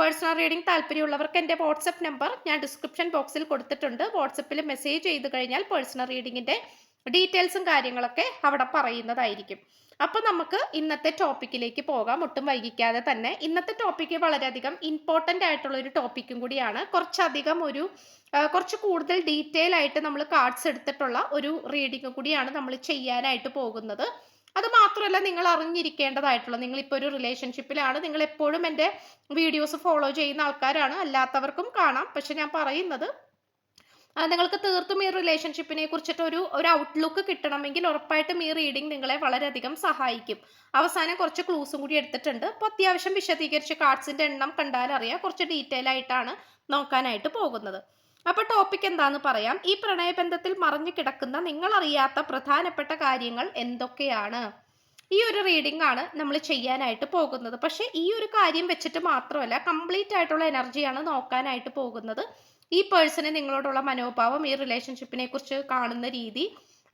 Personal reading താല്പര്യമുള്ളവർക്ക് എന്റെ WhatsApp number ഞാൻ ഡിസ്ക്രിപ്ഷൻ ബോക്സിൽ കൊടുത്തിട്ടുണ്ട്. വാട്സപ്പിൽ മെസ്സേജ് ചെയ്ത് കഴിഞ്ഞാൽ പേഴ്സണൽ റീഡിങ്ങിന്റെ ഡീറ്റെയിൽസും കാര്യങ്ങളൊക്കെ അവിടെ പറയുന്നതായിരിക്കും. അപ്പോൾ നമുക്ക് ഇന്നത്തെ ടോപ്പിക്കിലേക്ക് പോകാം. ഒട്ടും വൈകിക്കാതെ തന്നെ. ഇന്നത്തെ ടോപ്പിക്ക് വളരെയധികം ഇമ്പോർട്ടന്റ് ആയിട്ടുള്ള ഒരു ടോപ്പിക്കും കൂടിയാണ്. കുറച്ചധികം ഒരു കുറച്ച് കൂടുതൽ ഡീറ്റെയിൽ ആയിട്ട് നമ്മൾ കാർഡ്സ് എടുത്തിട്ടുള്ള ഒരു റീഡിംഗ് കൂടിയാണ് നമ്മൾ ചെയ്യാനായിട്ട് പോകുന്നത്. അത് മാത്രമല്ല നിങ്ങൾ അറിഞ്ഞിരിക്കേണ്ടതായിട്ടുള്ള നിങ്ങളിപ്പോൾ ഒരു റിലേഷൻഷിപ്പിലാണ് നിങ്ങൾ എപ്പോഴും എന്റെ വീഡിയോസ് ഫോളോ ചെയ്യുന്ന ആൾക്കാരാണ്. അല്ലാത്തവർക്കും കാണാം. പക്ഷെ ഞാൻ പറയുന്നത് നിങ്ങൾക്ക് തീർത്തും ഈ റിലേഷൻഷിപ്പിനെ കുറിച്ചിട്ട് ഒരു ഒരു ഔട്ട്ലുക്ക് കിട്ടണമെങ്കിൽ ഉറപ്പായിട്ടും ഈ റീഡിംഗ് നിങ്ങളെ വളരെയധികം സഹായിക്കും. അവസാനം കുറച്ച് ക്ലൂസും കൂടി എടുത്തിട്ടുണ്ട്. അപ്പോൾ അത്യാവശ്യം വിശദീകരിച്ച് കാർഡ്സിന്റെ എണ്ണം കണ്ടാലറിയാം. കുറച്ച് ഡീറ്റെയിൽ ആയിട്ടാണ് നോക്കാനായിട്ട് പോകുന്നത്. അപ്പോൾ ടോപ്പിക് എന്താന്ന് പറയാം. ഈ പ്രണയബന്ധത്തിൽ മറഞ്ഞു കിടക്കുന്ന നിങ്ങൾ അറിയാത്ത പ്രധാനപ്പെട്ട കാര്യങ്ങൾ എന്തൊക്കെയാണ്? ഈ ഒരു റീഡിംഗ് ആണ് നമ്മൾ ചെയ്യാനായിട്ട് പോകുന്നത്. പക്ഷേ ഈ ഒരു കാര്യം വെച്ചിട്ട് മാത്രമല്ല കംപ്ലീറ്റ് ആയിട്ടുള്ള എനർജിയാണ് നോക്കാനായിട്ട് പോകുന്നത്. ഈ പേഴ്സണ് നിങ്ങളോടുള്ള മനോഭാവം ഈ റിലേഷൻഷിപ്പിനെ കുറിച്ച് കാണുന്ന രീതി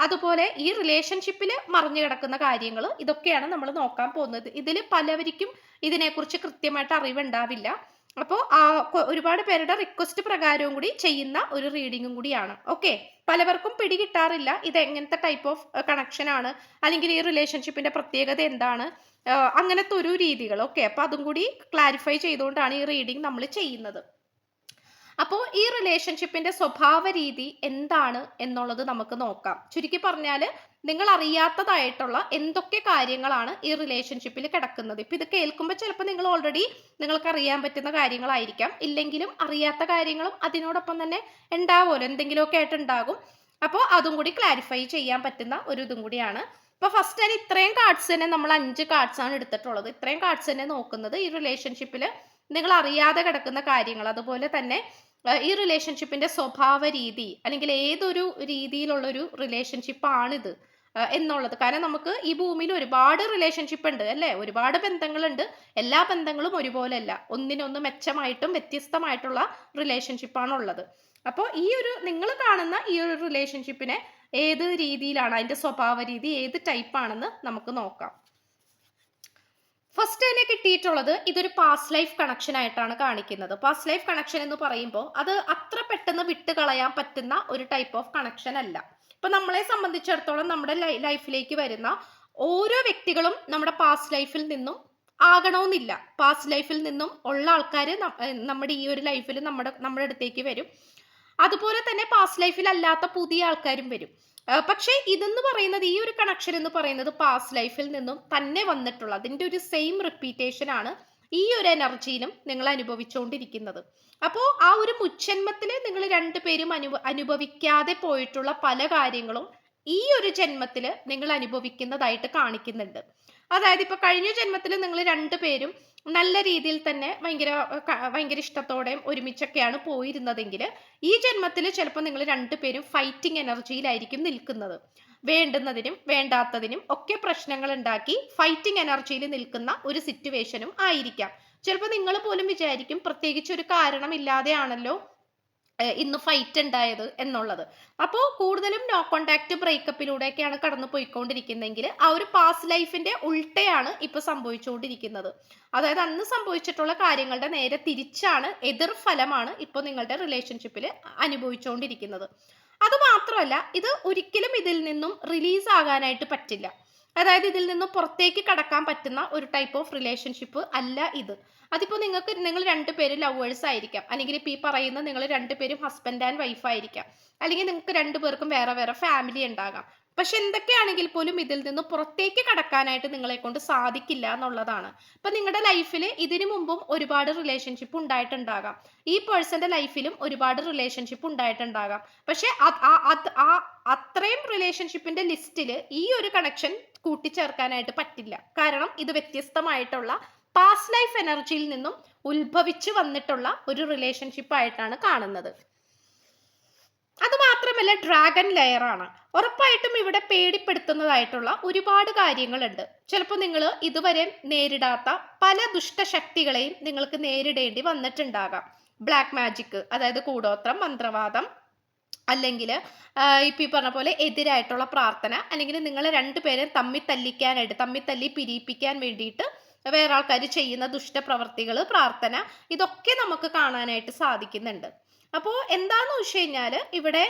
അതുപോലെ ഈ റിലേഷൻഷിപ്പിൽ മറിഞ്ഞു കിടക്കുന്ന കാര്യങ്ങൾ ഇതൊക്കെയാണ് നമ്മൾ നോക്കാൻ പോകുന്നത്. ഇതിൽ പലവർക്കും ഇതിനെക്കുറിച്ച് കൃത്യമായിട്ട് അറിവുണ്ടാവില്ല. അപ്പോൾ ഒരുപാട് പേരുടെ റിക്വസ്റ്റ് പ്രകാരവും കൂടി ചെയ്യുന്ന ഒരു റീഡിങ്ങും കൂടിയാണ്. ഓക്കെ പലവർക്കും പിടികിട്ടാറില്ല ഇത് എങ്ങനത്തെ ടൈപ്പ് ഓഫ് കണക്ഷൻ ആണ്. അല്ലെങ്കിൽ ഈ റിലേഷൻഷിപ്പിന്റെ പ്രത്യേകത എന്താണ്? അങ്ങനത്തെ ഒരു രീതികൾ. ഓക്കെ അപ്പോൾ അതും കൂടി ക്ലാരിഫൈ ചെയ്തുകൊണ്ടാണ് ഈ റീഡിംഗ് നമ്മൾ ചെയ്യുന്നത്. അപ്പോൾ ഈ റിലേഷൻഷിപ്പിന്റെ സ്വഭാവ രീതി എന്താണ് എന്നുള്ളത് നമുക്ക് നോക്കാം. ചുരുക്കി പറഞ്ഞാൽ നിങ്ങൾ അറിയാത്തതായിട്ടുള്ള എന്തൊക്കെ കാര്യങ്ങളാണ് ഈ റിലേഷൻഷിപ്പിൽ കിടക്കുന്നത്. ഇപ്പം ഇത് കേൾക്കുമ്പോൾ ചിലപ്പോൾ നിങ്ങൾ ഓൾറെഡി നിങ്ങൾക്ക് അറിയാൻ പറ്റുന്ന കാര്യങ്ങളായിരിക്കാം. ഇല്ലെങ്കിലും അറിയാത്ത കാര്യങ്ങളും അതിനോടൊപ്പം തന്നെ ഉണ്ടാവുമല്ലോ. എന്തെങ്കിലുമൊക്കെ ആയിട്ടുണ്ടാകും അപ്പോൾ അതും കൂടി ക്ലാരിഫൈ ചെയ്യാൻ പറ്റുന്ന ഒരു ഇതും കൂടിയാണ്. അപ്പോൾ ഫസ്റ്റ് തന്നെ ഇത്രയും കാർഡ്സ് തന്നെ നമ്മൾ അഞ്ച് കാർഡ്സ് ആണ് എടുത്തിട്ടുള്ളത്. ഇത്രയും കാർഡ്സ് തന്നെ നോക്കുന്നത് ഈ റിലേഷൻഷിപ്പിൽ നിങ്ങൾ അറിയാതെ കിടക്കുന്ന കാര്യങ്ങൾ. അതുപോലെ തന്നെ ഈ റിലേഷൻഷിപ്പിന്റെ സ്വഭാവ രീതി അല്ലെങ്കിൽ ഏതൊരു രീതിയിലുള്ളൊരു റിലേഷൻഷിപ്പാണിത് എന്നുള്ളത്. കാരണം നമുക്ക് ഈ ഭൂമിയിൽ ഒരുപാട് റിലേഷൻഷിപ്പ് ഉണ്ട് അല്ലേ? ഒരുപാട് ബന്ധങ്ങളുണ്ട്. എല്ലാ ബന്ധങ്ങളും ഒരുപോലെയല്ല. ഒന്നിനൊന്ന് മെച്ചമായിട്ടും വ്യത്യസ്തമായിട്ടുള്ള റിലേഷൻഷിപ്പാണ് ഉള്ളത് അപ്പോൾ ഈ ഒരു നിങ്ങൾ കാണുന്ന ഈ ഒരു റിലേഷൻഷിപ്പിനെ ഏത് രീതിയിലാണ്? അതിന്റെ സ്വഭാവ രീതി ഏത് ടൈപ്പാണെന്ന് നമുക്ക് നോക്കാം. ഫസ്റ്റ് തന്നെ കിട്ടിയിട്ടുള്ളത് ഇതൊരു പാസ്റ്റ് ലൈഫ് കണക്ഷൻ ആയിട്ടാണ് കാണിക്കുന്നത്. പാസ്റ്റ് ലൈഫ് കണക്ഷൻ എന്ന് പറയുമ്പോൾ അത് അത്ര പെട്ടെന്ന് വിട്ട് കളയാൻ പറ്റുന്ന ഒരു ടൈപ്പ് ഓഫ് കണക്ഷൻ അല്ല. ഇപ്പൊ നമ്മളെ സംബന്ധിച്ചിടത്തോളം നമ്മുടെ ലൈഫിലേക്ക് വരുന്ന ഓരോ വ്യക്തികളും നമ്മുടെ പാസ്റ്റ് ലൈഫിൽ നിന്നും ആകണമെന്നില്ല. പാസ്റ്റ് ലൈഫിൽ നിന്നും ഉള്ള ആൾക്കാർ നമ്മുടെ ഈ ഒരു ലൈഫിൽ നമ്മുടെ നമ്മുടെ അടുത്തേക്ക് വരും. അതുപോലെ തന്നെ പാസ്റ്റ് ലൈഫിൽ അല്ലാത്ത പുതിയ ആൾക്കാരും വരും. പക്ഷേ ഇതെന്ന് പറയുന്നത് ഈ ഒരു കണക്ഷൻ എന്ന് പറയുന്നത് പാസ്റ്റ് ലൈഫിൽ നിന്നും തന്നെ വന്നിട്ടുള്ള അതിന്റെ ഒരു സെയിം റിപ്പീറ്റേഷൻ ആണ് ഈ ഒരു എനർജിയിലും നിങ്ങൾ അനുഭവിച്ചുകൊണ്ടിരിക്കുന്നത്. അപ്പോൾ ആ ഒരു മുച്ചന്മത്തിൽ നിങ്ങൾ രണ്ടുപേരും അനുഭ അനുഭവിക്കാതെ പോയിട്ടുള്ള പല കാര്യങ്ങളും ഈ ഒരു ജന്മത്തിൽ നിങ്ങൾ അനുഭവിക്കുന്നതായിട്ട് കാണിക്കുന്നുണ്ട്. അതായത് ഇപ്പൊ കഴിഞ്ഞ ജന്മത്തിൽ നിങ്ങൾ രണ്ടുപേരും നല്ല രീതിയിൽ തന്നെ ഭയങ്കര ഭയങ്കര ഇഷ്ടത്തോടെയും ഒരുമിച്ചൊക്കെയാണ് പോയിരുന്നതെങ്കിൽ ഈ ജന്മത്തിൽ ചിലപ്പോൾ നിങ്ങൾ രണ്ടുപേരും ഫൈറ്റിംഗ് എനർജിയിലായിരിക്കും നിൽക്കുന്നത്. വേണ്ടുന്നതിനും വേണ്ടാത്തതിനും ഒക്കെ പ്രശ്നങ്ങൾ ഉണ്ടാക്കി ഫൈറ്റിംഗ് എനർജിയിൽ നിൽക്കുന്ന ഒരു സിറ്റുവേഷനും ആയിരിക്കാം. ചിലപ്പോൾ നിങ്ങൾ പോലും വിചാരിക്കും പ്രത്യേകിച്ച് ഒരു കാരണമില്ലാതെയാണല്ലോ ഇന്ന് ഫൈറ്റ് ഉണ്ടായത് എന്നുള്ളത്. അപ്പോൾ കൂടുതലും നോ കോണ്ടാക്ട് ബ്രേക്കപ്പിലൂടെയൊക്കെയാണ് കടന്നു പോയിക്കൊണ്ടിരിക്കുന്നതെങ്കിൽ ആ ഒരു പാസ്റ്റ് ലൈഫിന്റെ ഉൾട്ടയാണ് ഇപ്പൊ സംഭവിച്ചുകൊണ്ടിരിക്കുന്നത്. അതായത് അന്ന് സംഭവിച്ചിട്ടുള്ള കാര്യങ്ങളുടെ നേരെ തിരിച്ചാണ് എതിർ ഫലമാണ് ഇപ്പോൾ നിങ്ങളുടെ റിലേഷൻഷിപ്പിൽ അനുഭവിച്ചുകൊണ്ടിരിക്കുന്നത്. അത് മാത്രമല്ല ഇത് ഒരിക്കലും ഇതിൽ നിന്നും റിലീസ് ആകാനായിട്ട് പറ്റില്ല. അതായത് ഇതിൽ നിന്നും പുറത്തേക്ക് കടക്കാൻ പറ്റുന്ന ഒരു ടൈപ്പ് ഓഫ് റിലേഷൻഷിപ്പ് അല്ല ഇത്. അതിപ്പോൾ നിങ്ങൾക്ക് നിങ്ങൾ രണ്ടുപേരും ലവേഴ്സ് ആയിരിക്കാം. അല്ലെങ്കിൽ ഇപ്പോൾ ഈ പറയുന്ന നിങ്ങൾ രണ്ടുപേരും ഹസ്ബൻഡ് ആൻഡ് വൈഫ് ആയിരിക്കാം. അല്ലെങ്കിൽ നിങ്ങൾക്ക് രണ്ടുപേർക്കും വേറെ വേറെ ഫാമിലി ഉണ്ടാകാം. പക്ഷെ എന്തൊക്കെയാണെങ്കിൽ പോലും ഇതിൽ നിന്ന് പുറത്തേക്ക് കടക്കാനായിട്ട് നിങ്ങളെ കൊണ്ട് സാധിക്കില്ല എന്നുള്ളതാണ്. ഇപ്പൊ നിങ്ങളുടെ ലൈഫിൽ ഇതിനു മുമ്പും ഒരുപാട് റിലേഷൻഷിപ്പ് ഉണ്ടായിട്ടുണ്ടാകാം. ഈ പേഴ്സന്റെ ലൈഫിലും ഒരുപാട് റിലേഷൻഷിപ്പ് ഉണ്ടായിട്ടുണ്ടാകാം. പക്ഷെ ആ- അത്രയും റിലേഷൻഷിപ്പിന്റെ ലിസ്റ്റിൽ ഈ ഒരു കണക്ഷൻ കൂട്ടിച്ചേർക്കാനായിട്ട് പറ്റില്ല. കാരണം ഇത് വ്യത്യസ്തമായിട്ടുള്ള പാസ്റ്റ് ലൈഫ് എനർജിയിൽ നിന്നും ഉത്ഭവിച്ചു വന്നിട്ടുള്ള ഒരു റിലേഷൻഷിപ്പ് ആയിട്ടാണ് കാണുന്നത്. അത് മാത്രമല്ല ഡ്രാഗൺ ലെയർ ആണ്. ഉറപ്പായിട്ടും ഇവിടെ പേടിപ്പെടുത്തുന്നതായിട്ടുള്ള ഒരുപാട് കാര്യങ്ങളുണ്ട്. ചിലപ്പോൾ നിങ്ങൾ ഇതുവരെ നേരിടാത്ത പല ദുഷ്ടശക്തികളെയും നിങ്ങൾക്ക് നേരിടേണ്ടി വന്നിട്ടുണ്ടാകാം. ബ്ലാക്ക് മാജിക് അതായത് കൂടോത്രം മന്ത്രവാദം അല്ലെങ്കിൽ ഇപ്പം ഈ പറഞ്ഞ പോലെ എതിരായിട്ടുള്ള പ്രാർത്ഥന അല്ലെങ്കിൽ നിങ്ങൾ രണ്ടുപേരും തമ്മി തല്ലിക്കാനായിട്ട് തമ്മി തല്ലി പിരിയിപ്പിക്കാൻ വേണ്ടിയിട്ട് വേറെ ആൾക്കാർ ചെയ്യുന്ന ദുഷ്ടപ്രവർത്തികൾ പ്രാർത്ഥന ഇതൊക്കെ നമുക്ക് കാണാനായിട്ട് സാധിക്കുന്നുണ്ട്. അപ്പോൾ എന്താന്ന് വെച്ച് കഴിഞ്ഞാൽ ഇവിടെ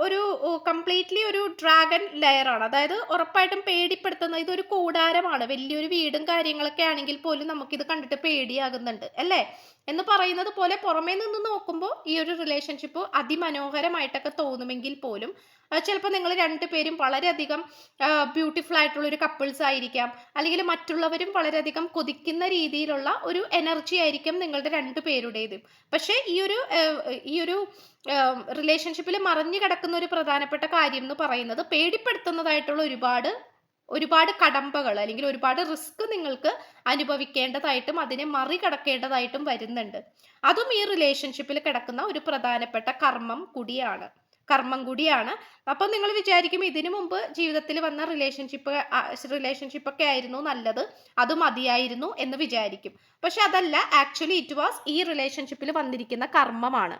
ഒരു കംപ്ലീറ്റ്ലി ഒരു ഡ്രാഗൺ ലെയറാണ് അതായത് ഉറപ്പായിട്ടും പേടിപ്പെടുത്തുന്ന ഇതൊരു കൂടാരമാണ്. വലിയൊരു വീടും കാര്യങ്ങളൊക്കെ ആണെങ്കിൽ പോലും നമുക്കിത് കണ്ടിട്ട് പേടിയാകുന്നുണ്ട് അല്ലേ? എന്ന് പറയുന്നത് പോലെ പുറമേ നിന്ന് നോക്കുമ്പോൾ ഈ ഒരു റിലേഷൻഷിപ്പ് അതിമനോഹരമായിട്ടൊക്കെ തോന്നുമെങ്കിൽ പോലും ചിലപ്പോൾ നിങ്ങൾ രണ്ടുപേരും വളരെയധികം ബ്യൂട്ടിഫുൾ ആയിട്ടുള്ള ഒരു കപ്പിൾസ് ആയിരിക്കാം. അല്ലെങ്കിൽ മറ്റുള്ളവരും വളരെയധികം കൊതിക്കുന്ന രീതിയിലുള്ള ഒരു എനർജി ആയിരിക്കും നിങ്ങളുടെ രണ്ടുപേരുടേതും. പക്ഷേ ഈ ഒരു ഈ ഒരു റിലേഷൻഷിപ്പിൽ മറിഞ്ഞു കിടക്കുന്ന ഒരു പ്രധാനപ്പെട്ട കാര്യം എന്ന് പറയുന്നത് പേടിപ്പെടുത്തുന്നതായിട്ടുള്ള ഒരുപാട് ഒരുപാട് കടമ്പകൾ അല്ലെങ്കിൽ ഒരുപാട് റിസ്ക് നിങ്ങൾക്ക് അനുഭവിക്കേണ്ടതായിട്ടും അതിനെ മറികടക്കേണ്ടതായിട്ടും വരുന്നുണ്ട്. അതും ഈ റിലേഷൻഷിപ്പിൽ കിടക്കുന്ന ഒരു പ്രധാനപ്പെട്ട കർമ്മം കൂടിയാണ്. കർമ്മം കൂടിയാണ്. അപ്പം നിങ്ങൾ വിചാരിക്കും ഇതിനു മുമ്പ് ജീവിതത്തിൽ വന്ന റിലേഷൻഷിപ്പ് റിലേഷൻഷിപ്പ് ഒക്കെ ആയിരുന്നു നല്ലത് അത് മതിയായിരുന്നു എന്ന് വിചാരിക്കും. പക്ഷെ അതല്ല ആക്ച്വലി ഇറ്റ് വാസ് ഈ റിലേഷൻഷിപ്പിൽ വന്നിരിക്കുന്ന കർമ്മമാണ്.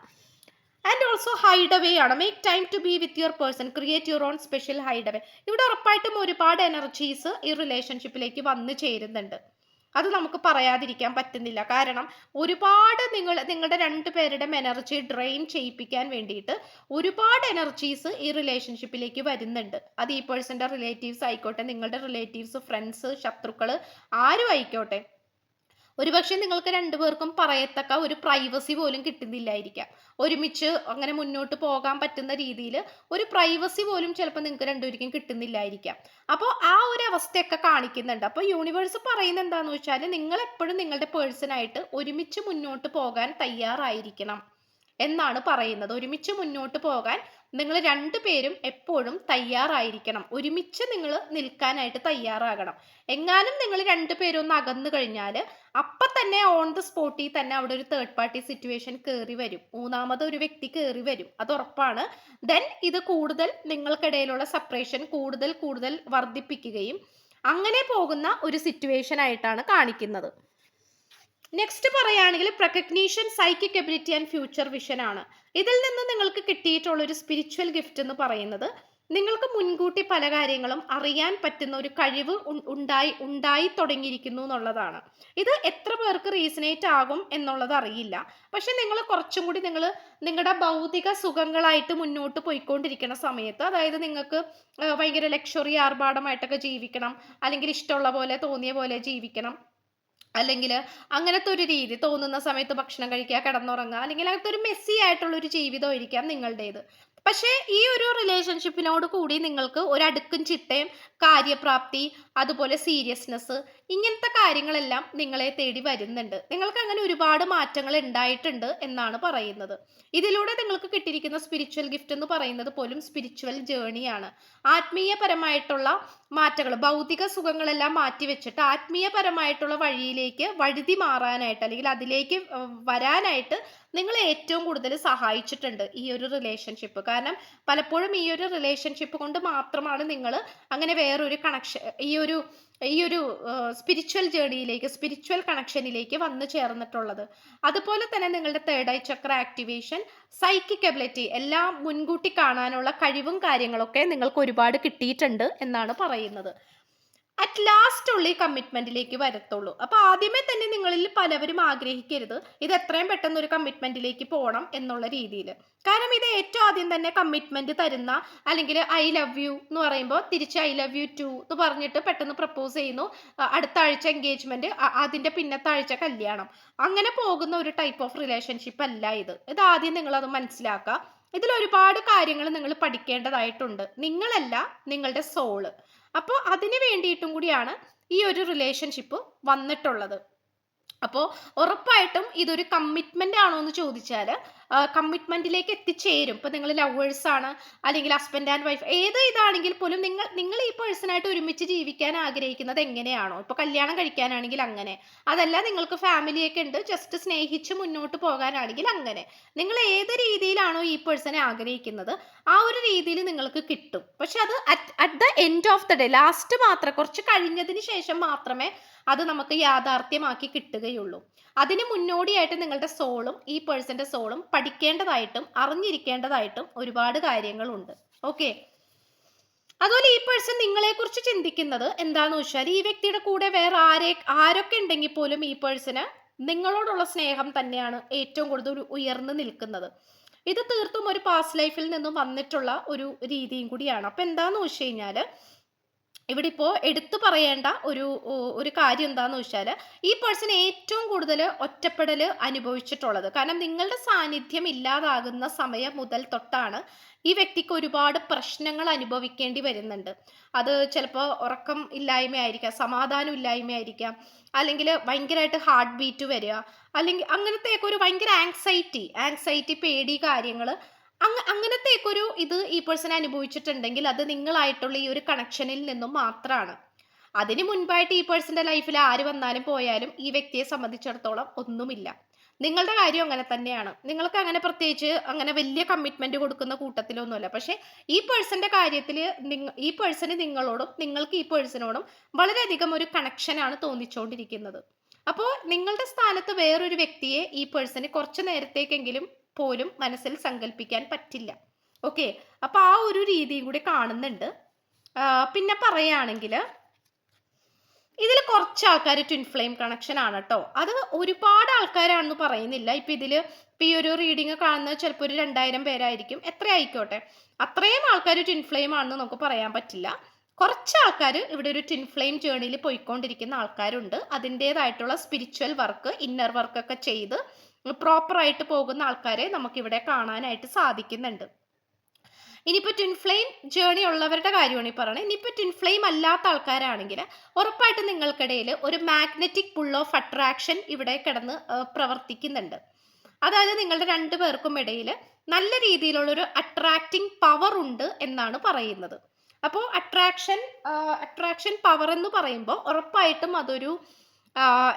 ആൻഡ് ഓൾസോ ഹൈഡ് അവേ ആണ്. Make time to be with your person create your own special hide away ഇവിടെ ഉറപ്പായിട്ടും ഒരുപാട് എനർജീസ് ഈ റിലേഷൻഷിപ്പിലേക്ക് വന്നു ചേരുന്നുണ്ട്. അത് നമുക്ക് പറയാതിരിക്കാൻ പറ്റുന്നില്ല. കാരണം ഒരുപാട് നിങ്ങൾ നിങ്ങളുടെ രണ്ട് പേരുടെ എനർജി ഡ്രെയിൻ ചെയ്യിപ്പിക്കാൻ വേണ്ടിയിട്ട് ഒരുപാട് എനർജീസ് ഈ റിലേഷൻഷിപ്പിലേക്ക് വരുന്നുണ്ട്. അത് ഈ പേഴ്സന്റെ റിലേറ്റീവ്സ് ആയിക്കോട്ടെ നിങ്ങളുടെ റിലേറ്റീവ്സ് ഫ്രണ്ട്സ് ശത്രുക്കൾ ആരും ആയിക്കോട്ടെ. ഒരുപക്ഷെ നിങ്ങൾക്ക് രണ്ടുപേർക്കും പറയത്തക്ക ഒരു പ്രൈവസി പോലും കിട്ടുന്നില്ലായിരിക്കാം. ഒരുമിച്ച് അങ്ങനെ മുന്നോട്ട് പോകാൻ പറ്റുന്ന രീതിയിൽ ഒരു പ്രൈവസി പോലും ചിലപ്പോൾ നിങ്ങൾക്ക് രണ്ടുപേർക്കും കിട്ടുന്നില്ലായിരിക്കാം. അപ്പോൾ ആ ഒരു അവസ്ഥയൊക്കെ കാണിക്കുന്നുണ്ട്. അപ്പോൾ യൂണിവേഴ്സ് പറയുന്നത് എന്താണെന്ന് വെച്ചാൽ നിങ്ങൾ എപ്പോഴും നിങ്ങളുടെ പേഴ്സണായിട്ട് ഒരുമിച്ച് മുന്നോട്ട് പോകാൻ തയ്യാറായിരിക്കണം. എന്നാണ് പറയുന്നത്. ഒരുമിച്ച് മുന്നോട്ട് പോകാൻ നിങ്ങൾ രണ്ടു പേരും എപ്പോഴും തയ്യാറായിരിക്കണം. ഒരുമിച്ച് നിങ്ങൾ നിൽക്കാനായിട്ട് തയ്യാറാകണം. എങ്ങാനും നിങ്ങൾ രണ്ടുപേരും ഒന്ന് അകന്നു കഴിഞ്ഞാൽ അപ്പം തന്നെ ഓൺ ദ സ്പോട്ടിൽ തന്നെ അവിടെ ഒരു തേർഡ് പാർട്ടി സിറ്റുവേഷൻ കയറി വരും. മൂന്നാമത് ഒരു വ്യക്തി കയറി വരും. അത് ഉറപ്പാണ്. ദെൻ ഇത് കൂടുതൽ നിങ്ങൾക്കിടയിലുള്ള സെപ്പറേഷൻ കൂടുതൽ കൂടുതൽ വർദ്ധിപ്പിക്കുകയും അങ്ങനെ പോകുന്ന ഒരു സിറ്റുവേഷൻ ആയിട്ടാണ് കാണിക്കുന്നത്. നെക്സ്റ്റ് പറയുകയാണെങ്കിൽ precognition psychic ability and future vision ആണ്. ഇതിൽ നിന്ന് നിങ്ങൾക്ക് കിട്ടിയിട്ടുള്ള ഒരു സ്പിരിച്വൽ ഗിഫ്റ്റ് എന്ന് പറയുന്നത് നിങ്ങൾക്ക് മുൻകൂട്ടി പല കാര്യങ്ങളും അറിയാൻ പറ്റുന്ന ഒരു കഴിവ് ഉണ്ടായി ഉണ്ടായി തുടങ്ങിയിരിക്കുന്നു എന്നുള്ളതാണ്. ഇത് എത്ര പേർക്ക് റീസണേറ്റ് ആകും എന്നുള്ളത് അറിയില്ല. പക്ഷെ നിങ്ങൾ കുറച്ചും കൂടി നിങ്ങൾ നിങ്ങളുടെ ഭൗതിക സുഖങ്ങളായിട്ട് മുന്നോട്ട് പോയിക്കൊണ്ടിരിക്കുന്ന സമയത്ത് അതായത് നിങ്ങൾക്ക് ഭയങ്കര ലക്ഷറി ആർഭാടമായിട്ടൊക്കെ ജീവിക്കണം അല്ലെങ്കിൽ ഇഷ്ടമുള്ള പോലെ തോന്നിയ പോലെ ജീവിക്കണം അല്ലെങ്കിൽ അങ്ങനത്തെ ഒരു രീതി തോന്നുന്ന സമയത്ത് ഭക്ഷണം കഴിക്കുക കിടന്നുറങ്ങുക അല്ലെങ്കിൽ അങ്ങനത്തെ ഒരു മെസ്സി ആയിട്ടുള്ള ഒരു ജീവിതമായിരിക്കാം നിങ്ങളുടേത്. പക്ഷേ ഈ ഒരു റിലേഷൻഷിപ്പിനോട് കൂടി നിങ്ങൾക്ക് ഒരു അടുക്കും ചിട്ടയും കാര്യപ്രാപ്തി അതുപോലെ സീരിയസ്നെസ് ഇങ്ങനത്തെ കാര്യങ്ങളെല്ലാം നിങ്ങളെ തേടി വരുന്നുണ്ട്. നിങ്ങൾക്ക് അങ്ങനെ ഒരുപാട് മാറ്റങ്ങൾ ഉണ്ടായിട്ടുണ്ട് എന്നാണ് പറയുന്നത്. ഇതിലൂടെ നിങ്ങൾക്ക് കിട്ടിയിരിക്കുന്ന സ്പിരിച്വൽ ഗിഫ്റ്റ് എന്ന് പറയുന്നത് പോലും സ്പിരിച്വൽ ജേണിയാണ് ആത്മീയപരമായിട്ടുള്ള മാറ്റങ്ങൾ ഭൗതിക സുഖങ്ങളെല്ലാം മാറ്റിവെച്ചിട്ട് ആത്മീയപരമായിട്ടുള്ള വഴിയിലേക്ക് വഴുതി മാറാനായിട്ട് അല്ലെങ്കിൽ അതിലേക്ക് വരാനായിട്ട് നിങ്ങളെ ഏറ്റവും കൂടുതൽ സഹായിച്ചിട്ടുണ്ട് ഈ ഒരു റിലേഷൻഷിപ്പ് കാരണം പലപ്പോഴും ഈ ഒരു റിലേഷൻഷിപ്പ് കൊണ്ട് മാത്രമാണ് നിങ്ങൾ അങ്ങനെ വേറൊരു കണക്ഷൻ ഈ ഒരു ഈ ഒരു സ്പിരിച്വൽ ജേണിയിലേക്ക് സ്പിരിച്വൽ കണക്ഷനിലേക്ക് വന്നു ചേർന്നിട്ടുള്ളത്. അതുപോലെ തന്നെ നിങ്ങളുടെ third eye chakra activation psychic ability എല്ലാം മുൻകൂട്ടി കാണാനുള്ള കഴിവും കാര്യങ്ങളൊക്കെ നിങ്ങൾക്ക് ഒരുപാട് കിട്ടിയിട്ടുണ്ട് എന്നാണ് പറയുന്നത്. അറ്റ് ലാസ്റ്റ് ഉള്ള ഈ കമ്മിറ്റ്മെന്റിലേക്ക് വരത്തുള്ളൂ. അപ്പൊ ആദ്യമേ തന്നെ നിങ്ങളിൽ പലവരും ആഗ്രഹിക്കരുത്. ഇത് എത്രയും പെട്ടെന്ന് ഒരു കമ്മിറ്റ്മെന്റിലേക്ക് പോകണം എന്നുള്ള രീതിയിൽ. കാരണം ഇത് ഏറ്റവും ആദ്യം തന്നെ കമ്മിറ്റ്മെന്റ് തരുന്ന അല്ലെങ്കിൽ ഐ ലവ് യു എന്ന് പറയുമ്പോൾ തിരിച്ച് ഐ ലവ് യു ടു എന്ന് പറഞ്ഞിട്ട് പെട്ടെന്ന് പ്രപ്പോസ് ചെയ്യുന്നു. അടുത്ത ആഴ്ച എൻഗേജ്മെന്റ് അതിന്റെ പിന്നത്തെ ആഴ്ച കല്യാണം. അങ്ങനെ പോകുന്ന ഒരു ടൈപ്പ് ഓഫ് റിലേഷൻഷിപ്പ് അല്ല ഇത്. ഇത് ആദ്യം നിങ്ങൾ അത് മനസ്സിലാക്കുക. ഇതിൽ ഒരുപാട് കാര്യങ്ങൾ നിങ്ങൾ പഠിക്കേണ്ടതായിട്ടുണ്ട്. നിങ്ങളല്ല നിങ്ങളുടെ സോൾ അപ്പോൾ അതിന് വേണ്ടിയിട്ടും കൂടിയാണ് ഈ ഒരു റിലേഷൻഷിപ്പ് വന്നിട്ടുള്ളത്. അപ്പോൾ ഉറപ്പായിട്ടും ഇതൊരു കമ്മിറ്റ്മെന്റ് ആണോ എന്ന് ചോദിച്ചാൽ കമ്മിറ്റ്മെന്റിലേക്ക് എത്തിച്ചേരും. ഇപ്പൊ നിങ്ങൾ ലവേഴ്സ് ആണ് അല്ലെങ്കിൽ ഹസ്ബൻഡ് ആൻഡ് വൈഫ് ഏത് ഇതാണെങ്കിൽ പോലും നിങ്ങൾ നിങ്ങൾ ഈ പേഴ്സണായിട്ട് ഒരുമിച്ച് ജീവിക്കാൻ ആഗ്രഹിക്കുന്നത് എങ്ങനെയാണോ? ഇപ്പൊ കല്യാണം കഴിക്കാനാണെങ്കിൽ അങ്ങനെ. അതല്ല നിങ്ങൾക്ക് ഫാമിലിയൊക്കെ ഉണ്ട് ജസ്റ്റ് സ്നേഹിച്ച് മുന്നോട്ട് പോകാനാണെങ്കിൽ അങ്ങനെ. നിങ്ങൾ ഏത് രീതിയിലാണോ ഈ പേഴ്സണെ ആഗ്രഹിക്കുന്നത് ആ ഒരു രീതിയിൽ നിങ്ങൾക്ക് കിട്ടും. പക്ഷെ അത് at the end of the day last മാത്രം കുറച്ച് കഴിഞ്ഞതിന് ശേഷം മാത്രമേ അത് നമുക്ക് യാഥാർത്ഥ്യമാക്കി കിട്ടുകയുള്ളൂ. അതിന് മുന്നോടിയായിട്ട് നിങ്ങളുടെ സോളും ഈ പേഴ്സന്റെ സോളും പഠിക്കേണ്ടതായിട്ടും അറിഞ്ഞിരിക്കേണ്ടതായിട്ടും ഒരുപാട് കാര്യങ്ങളുണ്ട്. ഓക്കെ അതുപോലെ ഈ പേഴ്സൺ നിങ്ങളെ കുറിച്ച് ചിന്തിക്കുന്നത് എന്താന്ന് വെച്ചാൽ ഈ വ്യക്തിയുടെ കൂടെ വേറെ ആരെ ആരൊക്കെ ഉണ്ടെങ്കിൽ പോലും ഈ പേഴ്സന് നിങ്ങളോടുള്ള സ്നേഹം തന്നെയാണ് ഏറ്റവും കൂടുതൽ ഉയർന്നു നിൽക്കുന്നത്. ഇത് തീർത്തും ഒരു പാസ്റ്റ് ലൈഫിൽ നിന്നും വന്നിട്ടുള്ള ഒരു രീതിയും കൂടിയാണ്. അപ്പൊ എന്താന്ന് വെച്ച് കഴിഞ്ഞാൽ ഇവിടെ ഇപ്പോൾ എടുത്തു പറയേണ്ട ഒരു ഒരു കാര്യം എന്താണെന്ന് വെച്ചാൽ ഈ പേഴ്സൺ ഏറ്റവും കൂടുതൽ ഒറ്റപ്പെടൽ അനുഭവിച്ചിട്ടുള്ളത്. കാരണം നിങ്ങളുടെ സാന്നിധ്യം ഇല്ലാതാകുന്ന സമയം മുതൽ തൊട്ടാണ് ഈ വ്യക്തിക്ക് ഒരുപാട് പ്രശ്നങ്ങൾ അനുഭവിക്കേണ്ടി വരുന്നുണ്ട്. അത് ചിലപ്പോൾ ഉറക്കം ഇല്ലായ്മയായിരിക്കാം സമാധാനം ഇല്ലായ്മയായിരിക്കാം അല്ലെങ്കിൽ ഭയങ്കരമായിട്ട് ഹാർട്ട് ബീറ്റ് വരിക അല്ലെങ്കിൽ അങ്ങനത്തെയൊക്കെ ഒരു ഭയങ്കര ആങ്സൈറ്റി ആങ്സൈറ്റി പേടി കാര്യങ്ങൾ അങ്ങ അങ്ങനത്തെയൊക്കെ ഇത് ഈ പേഴ്സൺ അനുഭവിച്ചിട്ടുണ്ടെങ്കിൽ അത് നിങ്ങളായിട്ടുള്ള ഈ ഒരു കണക്ഷനിൽ നിന്നും മാത്രമാണ് അതിന് മുൻപായിട്ട് ഈ പേഴ്സന്റെ ലൈഫിൽ ആര് വന്നാലും പോയാലും ഈ വ്യക്തിയെ സംബന്ധിച്ചിടത്തോളം ഒന്നുമില്ല. നിങ്ങളുടെ കാര്യം അങ്ങനെ തന്നെയാണ്. നിങ്ങൾക്ക് അങ്ങനെ പ്രത്യേകിച്ച് അങ്ങനെ വലിയ കമ്മിറ്റ്മെന്റ് കൊടുക്കുന്ന കൂട്ടത്തിലൊന്നുമല്ല. പക്ഷെ ഈ പേഴ്സന്റെ കാര്യത്തിൽ ഈ പേഴ്സന് നിങ്ങളോടും നിങ്ങൾക്ക് ഈ പേഴ്സണോടും വളരെയധികം ഒരു കണക്ഷനാണ് തോന്നിച്ചുകൊണ്ടിരിക്കുന്നത് അപ്പോൾ നിങ്ങളുടെ സ്ഥാനത്ത് വേറൊരു വ്യക്തിയെ ഈ പേഴ്സന് കുറച്ച് നേരത്തേക്കെങ്കിലും പോലും മനസ്സിൽ സങ്കല്പിക്കാൻ പറ്റില്ല. ഓക്കെ അപ്പൊ ആ ഒരു രീതിയും കൂടി കാണുന്നുണ്ട്. പിന്നെ പറയുകയാണെങ്കിൽ ഇതിൽ കുറച്ച് ആൾക്കാർ ട്വിൻ ഫ്ലെയിം കണക്ഷൻ ആണ് കേട്ടോ അത് ഒരുപാട് ആൾക്കാരാണെന്ന് പറയുന്നില്ല. ഇപ്പൊ ഇതിൽ ഇപ്പൊ ഈ ഒരു റീഡിങ് കാണുന്നത് ചിലപ്പോൾ ഒരു രണ്ടായിരം പേരായിരിക്കും. എത്ര ആയിക്കോട്ടെ അത്രയും ആൾക്കാർ ട്വിൻ ഫ്ലെയിം ആണെന്ന് നമുക്ക് പറയാൻ പറ്റില്ല. കുറച്ച് ആൾക്കാർ ഇവിടെ ഒരു ട്വിൻ ഫ്ലെയിം ജേണിയിൽ പോയിക്കൊണ്ടിരിക്കുന്ന ആൾക്കാരുണ്ട്. അതിന്റെതായിട്ടുള്ള സ്പിരിച്വൽ വർക്ക് ഇന്നർ വർക്കൊക്കെ ചെയ്ത് പ്രോപ്പറായിട്ട് പോകുന്ന ആൾക്കാരെ നമുക്കിവിടെ കാണാനായിട്ട് സാധിക്കുന്നുണ്ട്. ഇനിയിപ്പോൾ ട്വിൻ ഫ്ലെയിം ജേണി ഉള്ളവരുടെ കാര്യമാണ് ഈ പറയുന്നത്. ഇനിയിപ്പോൾ ട്വിൻ ഫ്ലെയിം അല്ലാത്ത ആൾക്കാരാണെങ്കിൽ ഉറപ്പായിട്ടും നിങ്ങൾക്കിടയിൽ ഒരു മാഗ്നറ്റിക് പുൾ ഓഫ് അട്രാക്ഷൻ ഇവിടെ കിടന്ന് പ്രവർത്തിക്കുന്നുണ്ട്. അതായത് നിങ്ങളുടെ രണ്ടു പേർക്കും ഇടയിൽ നല്ല രീതിയിലുള്ളൊരു അട്രാക്റ്റിംഗ് പവർ ഉണ്ട് എന്നാണ് പറയുന്നത്. അപ്പോൾ അട്രാക്ഷൻ അട്രാക്ഷൻ പവർ എന്ന് പറയുമ്പോൾ ഉറപ്പായിട്ടും അതൊരു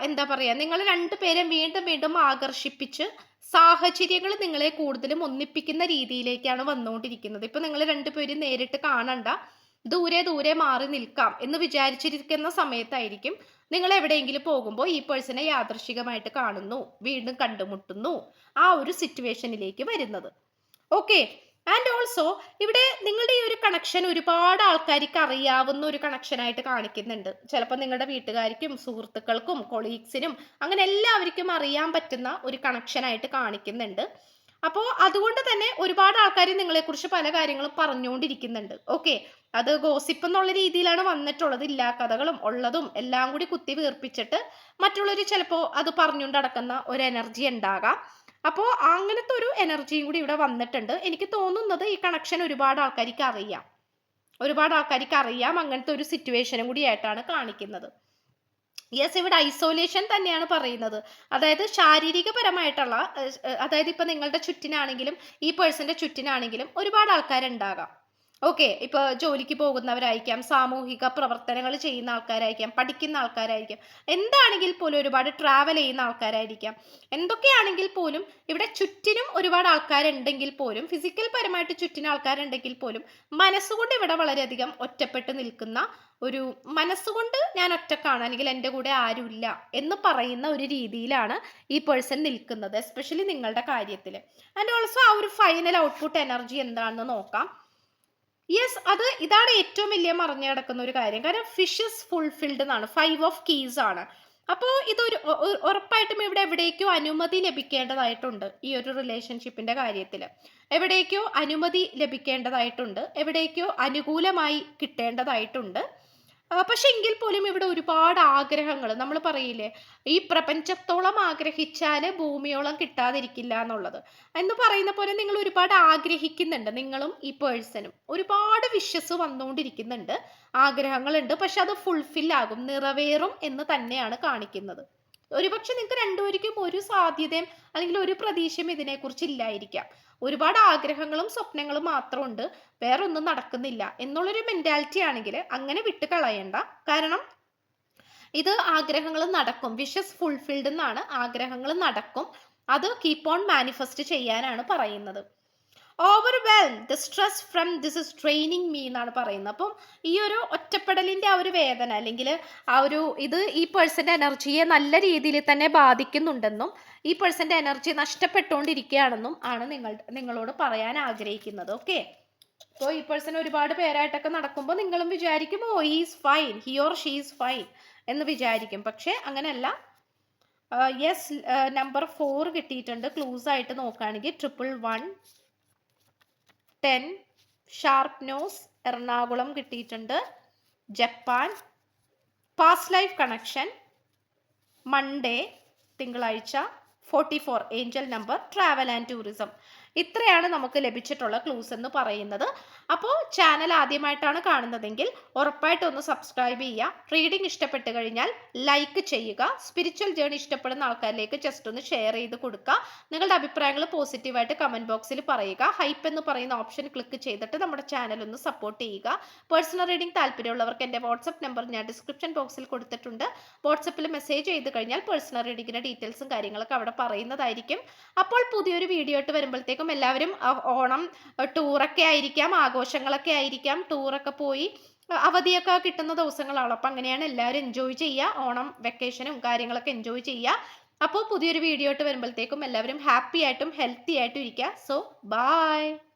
എന്താ പറയുക നിങ്ങൾ രണ്ടുപേരെ വീണ്ടും വീണ്ടും ആകർഷിപ്പിച്ച് സാഹചര്യങ്ങൾ നിങ്ങളെ കൂടുതലും ഒന്നിപ്പിക്കുന്ന രീതിയിലേക്കാണ് വന്നുകൊണ്ടിരിക്കുന്നത്. ഇപ്പൊ നിങ്ങൾ രണ്ടുപേരും നേരിട്ട് കാണണ്ട. ദൂരെ ദൂരെ മാറി നിൽക്കാം എന്ന് വിചാരിച്ചിരിക്കുന്ന സമയത്തായിരിക്കും നിങ്ങൾ എവിടെയെങ്കിലും പോകുമ്പോൾ ഈ പേഴ്സണെ യാദർശികമായിട്ട് കാണുന്നു വീണ്ടും കണ്ടുമുട്ടുന്നു ആ ഒരു സിറ്റുവേഷനിലേക്ക് വരുന്നത്. ഓക്കെ ആൻഡ് ഓൾസോ ഇവിടെ നിങ്ങളുടെ ഈ ഒരു കണക്ഷൻ ഒരുപാട് ആൾക്കാർക്ക് അറിയാവുന്ന ഒരു കണക്ഷനായിട്ട് കാണിക്കുന്നുണ്ട്. ചിലപ്പോൾ നിങ്ങളുടെ വീട്ടുകാർക്കും സുഹൃത്തുക്കൾക്കും കൊളീഗ്സിനും അങ്ങനെ എല്ലാവർക്കും അറിയാൻ പറ്റുന്ന ഒരു കണക്ഷനായിട്ട് കാണിക്കുന്നുണ്ട്. അപ്പോൾ അതുകൊണ്ട് തന്നെ ഒരുപാട് ആൾക്കാർ നിങ്ങളെക്കുറിച്ച് പല കാര്യങ്ങളും പറഞ്ഞുകൊണ്ടിരിക്കുന്നുണ്ട്. ഓക്കെ അത് ഗോസിപ്പ് എന്നുള്ള രീതിയിലാണ് വന്നിട്ടുള്ളത്. ഇല്ലാ കഥകളും ഉള്ളതും എല്ലാം കൂടി കുത്തി വീർപ്പിച്ചിട്ട് മറ്റുള്ളവർ ചിലപ്പോൾ അത് പറഞ്ഞുകൊണ്ട് നടക്കുന്ന ഒരു എനർജി ഉണ്ടാകാം. അപ്പോൾ അങ്ങനത്തെ ഒരു എനർജിയും കൂടി ഇവിടെ വന്നിട്ടുണ്ട്. എനിക്ക് തോന്നുന്നത് ഈ കണക്ഷൻ ഒരുപാട് ആൾക്കാർക്ക് അറിയാം. ഒരുപാട് ആൾക്കാർക്ക് അറിയാം അങ്ങനത്തെ ഒരു സിറ്റുവേഷനും കൂടി ആയിട്ടാണ് കാണിക്കുന്നത്. യെസ് ഇവിടെ ഐസോലേഷൻ തന്നെയാണ് പറയുന്നത്. അതായത് ശാരീരികപരമായിട്ടുള്ള അതായത് ഇപ്പൊ നിങ്ങളുടെ ചുറ്റിനാണെങ്കിലും ഈ പേഴ്സന്റെ ചുറ്റിനാണെങ്കിലും ഒരുപാട് ആൾക്കാരുണ്ടാകാം. ഓക്കെ ഇപ്പോൾ ജോലിക്ക് പോകുന്നവരായിരിക്കാം സാമൂഹിക പ്രവർത്തനങ്ങൾ ചെയ്യുന്ന ആൾക്കാരായിരിക്കാം പഠിക്കുന്ന ആൾക്കാരായിരിക്കാം എന്താണെങ്കിൽ പോലും ഒരുപാട് ട്രാവൽ ചെയ്യുന്ന ആൾക്കാരായിരിക്കാം. എന്തൊക്കെയാണെങ്കിൽ പോലും ഇവിടെ ചുറ്റിനും ഒരുപാട് ആൾക്കാരുണ്ടെങ്കിൽ പോലും ഫിസിക്കൽ പരമായിട്ട് ചുറ്റിന് ആൾക്കാരുണ്ടെങ്കിൽ പോലും മനസ്സുകൊണ്ട് ഇവിടെ വളരെയധികം ഒറ്റപ്പെട്ട് നിൽക്കുന്ന ഒരു മനസ്സുകൊണ്ട് ഞാൻ ഒറ്റക്കാണ് അല്ലെങ്കിൽ എന്റെ കൂടെ ആരുമില്ല എന്ന് പറയുന്ന ഒരു രീതിയിലാണ് ഈ പേഴ്സൺ നിൽക്കുന്നത് എസ്പെഷ്യലി നിങ്ങളുടെ കാര്യത്തിൽ ആൻഡ് ഓൾസോ ആ ഒരു ഫൈനൽ ഔട്ട്പുട്ട് എനർജി എന്താണെന്ന് നോക്കാം. യെസ് അത് ഇതാണ് ഏറ്റവും വലിയ മറിഞ്ഞു കിടക്കുന്ന ഒരു കാര്യം. കാരണം ഫിഷസ് ഫുൾഫിൽഡ് എന്നാണ്. ഫൈവ് ഓഫ് കീസ് ആണ്. അപ്പോൾ ഇതൊരു ഉറപ്പായിട്ടും ഇവിടെ എവിടേക്കോ അനുമതി ലഭിക്കേണ്ടതായിട്ടുണ്ട് ഈ ഒരു റിലേഷൻഷിപ്പിന്റെ കാര്യത്തിൽ എവിടേക്കോ അനുമതി ലഭിക്കേണ്ടതായിട്ടുണ്ട്. എവിടേക്കോ അനുകൂലമായി കിട്ടേണ്ടതായിട്ടുണ്ട്. പക്ഷെ എങ്കിൽ പോലും ഇവിടെ ഒരുപാട് ആഗ്രഹങ്ങൾ. നമ്മൾ പറയില്ലേ ഈ പ്രപഞ്ചത്തോളം ആഗ്രഹിച്ചാൽ ഭൂമിയോളം കിട്ടാതിരിക്കില്ല എന്നുള്ളത്. എന്ന് പറയുന്ന പോലെ നിങ്ങൾ ഒരുപാട് ആഗ്രഹിക്കുന്നുണ്ട് നിങ്ങളും ഈ പേഴ്സണും. ഒരുപാട് വിശ്വസ് വന്നുകൊണ്ടിരിക്കുന്നുണ്ട് ആഗ്രഹങ്ങളുണ്ട് പക്ഷെ അത് ഫുൾഫിൽ ആകും നിറവേറും എന്ന് തന്നെയാണ് കാണിക്കുന്നത്. ഒരുപക്ഷെ നിങ്ങൾക്ക് രണ്ടുപേർക്കും ഒരു സാധ്യതയും അല്ലെങ്കിൽ ഒരു പ്രതീക്ഷയും ഇതിനെക്കുറിച്ച് ഇല്ലായിരിക്കാം. ഒരുപാട് ആഗ്രഹങ്ങളും സ്വപ്നങ്ങളും മാത്രമുണ്ട്. വേറെ ഒന്നും നടക്കുന്നില്ല എന്നുള്ളൊരു മെന്റാലിറ്റി ആണെങ്കിൽ അങ്ങനെ വിട്ട് കളയണ്ട കാരണം ഇത് ആഗ്രഹങ്ങൾ നടക്കും. വിഷസ് ഫുൾഫിൽഡ് എന്നാണ് ആഗ്രഹങ്ങൾ നടക്കും. അത് കീപ്പ് ഓൺ മാനിഫെസ്റ്റ് ചെയ്യാനാണ് പറയുന്നത്. Overwhelm the stress from this is training me എന്നാണ് പറയുന്നത്. അപ്പം ഈ ഒരു ഒറ്റപ്പെടലിന്റെ ആ ഒരു വേദന അല്ലെങ്കിൽ ആ ഒരു ഇത് ഈ പേഴ്സന്റെ എനർജിയെ നല്ല രീതിയിൽ തന്നെ ബാധിക്കുന്നുണ്ടെന്നും ഈ പേഴ്സന്റെ എനർജി നഷ്ടപ്പെട്ടുകൊണ്ടിരിക്കുകയാണെന്നും ആണ് നിങ്ങൾ നിങ്ങളോട് പറയാൻ ആഗ്രഹിക്കുന്നത്. ഓക്കെ അപ്പോൾ ഈ പേഴ്സൺ ഒരുപാട് പേരായിട്ടൊക്കെ നടക്കുമ്പോൾ നിങ്ങളും വിചാരിക്കും ഓ he's fine he or she is fine എന്ന് വിചാരിക്കും. പക്ഷേ അങ്ങനെയല്ല. യെസ് നമ്പർ ഫോർ കിട്ടിയിട്ടുണ്ട്. ക്ലൂസ് ആയിട്ട് നോക്കുകയാണെങ്കിൽ triple one ten sharp nose Ernakulam കിട്ടിയിട്ടുണ്ട്. Japan past life connection Monday തിങ്കളാഴ്ച forty four angel number travel and tourism. ഇത്രയാണ് നമുക്ക് ലഭിച്ചിട്ടുള്ള ക്ലൂസ് എന്ന് പറയുന്നത്. അപ്പോൾ ചാനൽ ആദ്യമായിട്ടാണ് കാണുന്നതെങ്കിൽ ഉറപ്പായിട്ടൊന്ന് സബ്സ്ക്രൈബ് ചെയ്യുക. റീഡിംഗ് ഇഷ്ടപ്പെട്ട് കഴിഞ്ഞാൽ ലൈക്ക് ചെയ്യുക. സ്പിരിച്വൽ ജേണി ഇഷ്ടപ്പെടുന്ന ആൾക്കാരിലേക്ക് ജസ്റ്റ് ഒന്ന് ഷെയർ ചെയ്ത് കൊടുക്കുക. നിങ്ങളുടെ അഭിപ്രായങ്ങൾ പോസിറ്റീവായിട്ട് കമന്റ് ബോക്സിൽ പറയുക. ഹൈപ്പ് എന്ന് പറയുന്ന ഓപ്ഷൻ ക്ലിക്ക് ചെയ്തിട്ട് നമ്മുടെ ചാനൽ ഒന്ന് സപ്പോർട്ട് ചെയ്യുക. പേഴ്സണൽ റീഡിംഗ് താല്പര്യമുള്ളവർക്ക് എന്റെ വാട്സപ്പ് നമ്പർ ഞാൻ ഡിസ്ക്രിപ്ഷൻ ബോക്സിൽ കൊടുത്തിട്ടുണ്ട്. വാട്സപ്പിൽ മെസ്സേജ് ചെയ്ത് കഴിഞ്ഞാൽ പേഴ്സണൽ റീഡിങ്ങിന്റെ ഡീറ്റെയിൽസും കാര്യങ്ങളൊക്കെ അവിടെ പറയുന്നതായിരിക്കും. അപ്പോൾ പുതിയൊരു വീഡിയോ ആയിട്ട് വരുമ്പോഴത്തേക്കും എല്ലാവരും അഹ് ഓണം ടൂറൊക്കെ ആയിരിക്കാം ആഘോഷങ്ങളൊക്കെ ആയിരിക്കാം ടൂറൊക്കെ പോയി അവധിയൊക്കെ കിട്ടുന്ന ദിവസങ്ങളാണ്. അപ്പം അങ്ങനെയാണ് എല്ലാവരും എൻജോയ് ചെയ്യുക ഓണം വെക്കേഷനും കാര്യങ്ങളൊക്കെ എൻജോയ് ചെയ്യുക. അപ്പോൾ പുതിയൊരു വീഡിയോ ആയിട്ട് വരുമ്പോഴത്തേക്കും എല്ലാവരും ഹാപ്പി ആയിട്ടും ഹെൽത്തി ആയിട്ടും ഇരിക്കുക. So bye